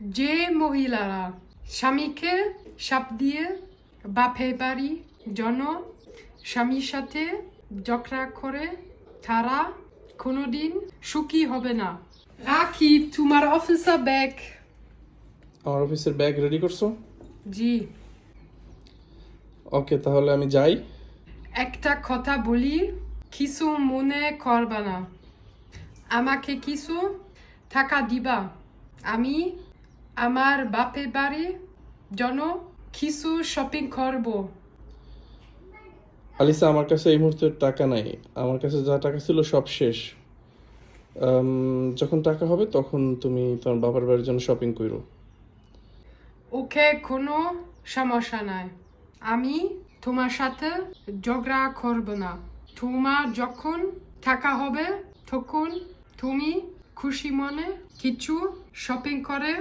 যে মহিলারা স্বামীকে সাপ দিয়ে বাপে বাড়ি জন্য স্বামীর সাথে ঝগড়া করে তারা কোনোদিন সুখী হবে না। রাখি তোমার অফিসার ব্যাগ আমার অফিসের ব্যাগ রেডি করছ? জি। ওকে তাহলে আমি যাই। একটা কথা বলি কিছু মনে করবা না। আমাকে কিছু টাকা দিবা। আমি আমার বাপের বাড়ি জন্য কিছু শপিং করব। আলিসা আমার কাছে এই মুহূর্তে টাকা নাই। আমার কাছে যা টাকা ছিল সব শেষ। যখন টাকা হবে তখন তুমি তোমার বাবার বাড়ির জন্য শপিং করো। ওকে কোনো সমস্যা নাই। আমি তোমার সাথে ঝগড়া করব না। তোমার যখন টাকা হবে তখন তুমি খুশি মনে কিছু শপিং করে